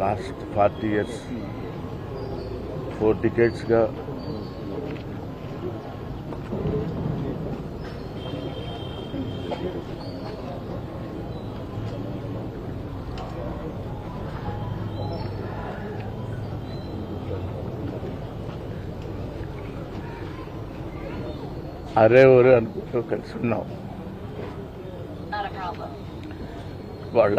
Last forty years four డికేట్స్గా అరే ఒరే అనుకుంటూ కలిసి ఉన్నాం. వాళ్ళ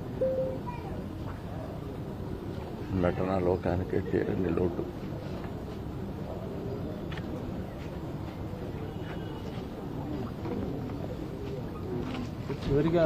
నటనా లోకానికి తీరని లోటు. చివరిగా